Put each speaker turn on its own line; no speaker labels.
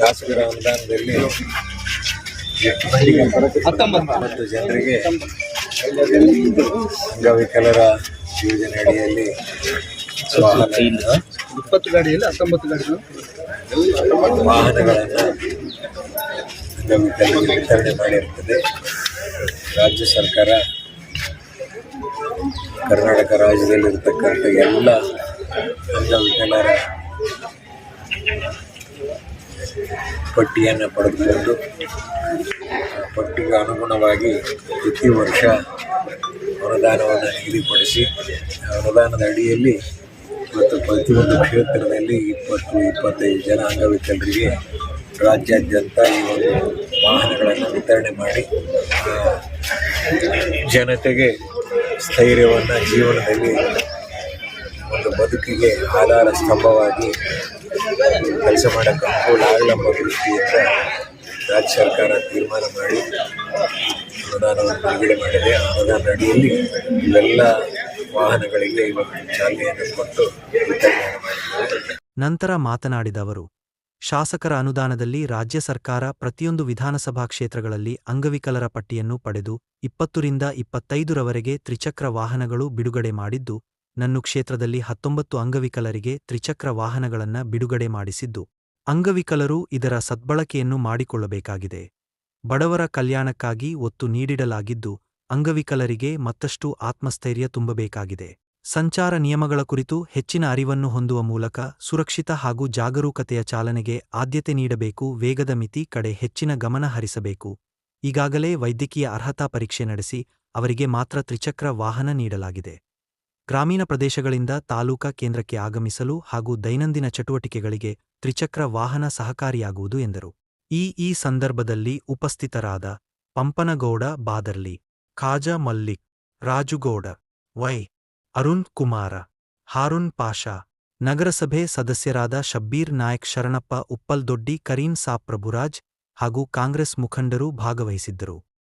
ಶಾಸಕರ ಅನುದಾನದಲ್ಲಿ ಹತ್ತೊಂಬತ್ತು ಜನರಿಗೆ ಅಂಗವಿಕಲರ ಯೋಜನೆ ಅಡಿಯಲ್ಲಿ
ಇಪ್ಪತ್ತು ಗಾಡಿಯಲ್ಲಿ ಹತ್ತೊಂಬತ್ತು ಗಾಡಿಗಳು.
ವಾಹನಗಳನ್ನು ಅಂಗವಿಕಲರಿಗೆ ವಿತರಣೆ ಮಾಡಿರ್ತದೆ. ರಾಜ್ಯ ಸರ್ಕಾರ ಕರ್ನಾಟಕ ರಾಜ್ಯದಲ್ಲಿರ್ತಕ್ಕಂಥ ಎಲ್ಲ ಅಂಗವಿಕಲರ ಪಟ್ಟಿಯನ್ನು ಪಡೆದುಕೊಂಡು, ಪಟ್ಟಿಗೆ ಅನುಗುಣವಾಗಿ ಪ್ರತಿ ವರ್ಷ ಅನುದಾನವನ್ನು ನಿಗದಿಪಡಿಸಿ, ಅನುದಾನದ ಅಡಿಯಲ್ಲಿ ಮತ್ತು ಪ್ರತಿಯೊಂದು ಕ್ಷೇತ್ರದಲ್ಲಿ ಇಪ್ಪತ್ತು, ಇಪ್ಪತ್ತೈದು ಜನ ಅಂಗವಿಕಲರಿಗೆ ರಾಜ್ಯಾದ್ಯಂತ ಈ ಒಂದು ವಾಹನಗಳನ್ನು ವಿತರಣೆ ಮಾಡಿ, ಜನತೆಗೆ ಸ್ಥೈರ್ಯವನ್ನು ಜೀವನದಲ್ಲಿ ಒಂದು ಬದುಕಿಗೆ ಆಧಾರ ಸ್ತಂಭವಾಗಿ ಕೆಲಸ ಮಾಡೋಕ್ಕೆ ಅನುಕೂಲ ಆಗಲೆಂಬ ದೃಷ್ಟಿಯಿಂದ ರಾಜ್ಯ ಸರ್ಕಾರ ತೀರ್ಮಾನ ಮಾಡಿ ಅನುದಾನವನ್ನು ಬಿಡುಗಡೆ ಮಾಡಿದೆ. ಅನುದಾನ ಅಡಿಯಲ್ಲಿ ಎಲ್ಲ ವಾಹನಗಳಿಗೆ ಇವತ್ತು ಚಾಲನೆಯನ್ನು ಕೊಟ್ಟು
ನಂತರ ಮಾತನಾಡಿದ ಅವರು, ಶಾಸಕರ ಅನುದಾನದಲ್ಲಿ ರಾಜ್ಯ ಸರ್ಕಾರ ಪ್ರತಿಯೊಂದು ವಿಧಾನಸಭಾ ಕ್ಷೇತ್ರಗಳಲ್ಲಿ ಅಂಗವಿಕಲರ ಪಟ್ಟಿಯನ್ನು ಪಡೆದು ಇಪ್ಪತ್ತರಿಂದ ಇಪ್ಪತ್ತೈದರವರೆಗೆ ತ್ರಿಚಕ್ರ ವಾಹನಗಳು ಬಿಡುಗಡೆ ಮಾಡಿದ್ದು ನನ್ನ ಕ್ಷೇತ್ರದಲ್ಲಿ ಹತ್ತೊಂಬತ್ತು ಅಂಗವಿಕಲರಿಗೆ ತ್ರಿಚಕ್ರ ವಾಹನಗಳನ್ನ ಬಿಡುಗಡೆ ಮಾಡಿಸಿದ್ದು, ಅಂಗವಿಕಲರು ಇದರ ಸದ್ಬಳಕೆಯನ್ನು ಮಾಡಿಕೊಳ್ಳಬೇಕಾಗಿದೆ. ಬಡವರ ಕಲ್ಯಾಣಕ್ಕಾಗಿ ಒತ್ತು ನೀಡಿಡಲಾಗಿದ್ದು, ಅಂಗವಿಕಲರಿಗೆ ಮತ್ತಷ್ಟು ಆತ್ಮಸ್ಥೈರ್ಯ ತುಂಬಬೇಕಾಗಿದೆ. ಸಂಚಾರ ನಿಯಮಗಳ ಕುರಿತು ಹೆಚ್ಚಿನ ಅರಿವನ್ನು ಹೊಂದುವ ಮೂಲಕ ಸುರಕ್ಷಿತ ಹಾಗೂ ಜಾಗರೂಕತೆಯ ಚಾಲನೆಗೆ ಆದ್ಯತೆ ನೀಡಬೇಕು, ವೇಗದ ಮಿತಿ ಕಡೆ ಹೆಚ್ಚಿನ ಗಮನ ಹರಿಸಬೇಕು. ಈಗಾಗಲೇ ವೈದ್ಯಕೀಯ ಅರ್ಹತಾ ಪರೀಕ್ಷೆ ನಡೆಸಿ, ಅವರಿಗೆ ಮಾತ್ರ ತ್ರಿಚಕ್ರ ವಾಹನ ನೀಡಲಾಗಿದೆ. ಗ್ರಾಮೀಣ ಪ್ರದೇಶಗಳಿಂದ ತಾಲೂಕಾ ಕೇಂದ್ರಕ್ಕೆ ಆಗಮಿಸಲು ಹಾಗೂ ದೈನಂದಿನ ಚಟುವಟಿಕೆಗಳಿಗೆ ತ್ರಿಚಕ್ರ ವಾಹನ ಸಹಕಾರಿಯಾಗುವುದು ಎಂದರು. ಈ ಈ ಸಂದರ್ಭದಲ್ಲಿ ಉಪಸ್ಥಿತರಾದ ಪಂಪನಗೌಡ ಬಾದರ್ಲಿ, ಖಾಜಾ ಮಲ್ಲಿಕ್, ರಾಜುಗೌಡ, ವೈ, ಅರುಣ್ ಕುಮಾರ ಹಾರುನ್ ಪಾಷಾ, ನಗರಸಭೆ ಸದಸ್ಯರಾದ ಶಬ್ಬೀರ್ ನಾಯಕ್ ಶರಣಪ್ಪ, ಉಪ್ಪಲ್ದೊಡ್ಡಿ, ಕರೀಂ ಸಾಬ್ ಪ್ರಭುರಾಜ್ ಹಾಗೂ ಕಾಂಗ್ರೆಸ್ ಮುಖಂಡರು ಭಾಗವಹಿಸಿದ್ದರು.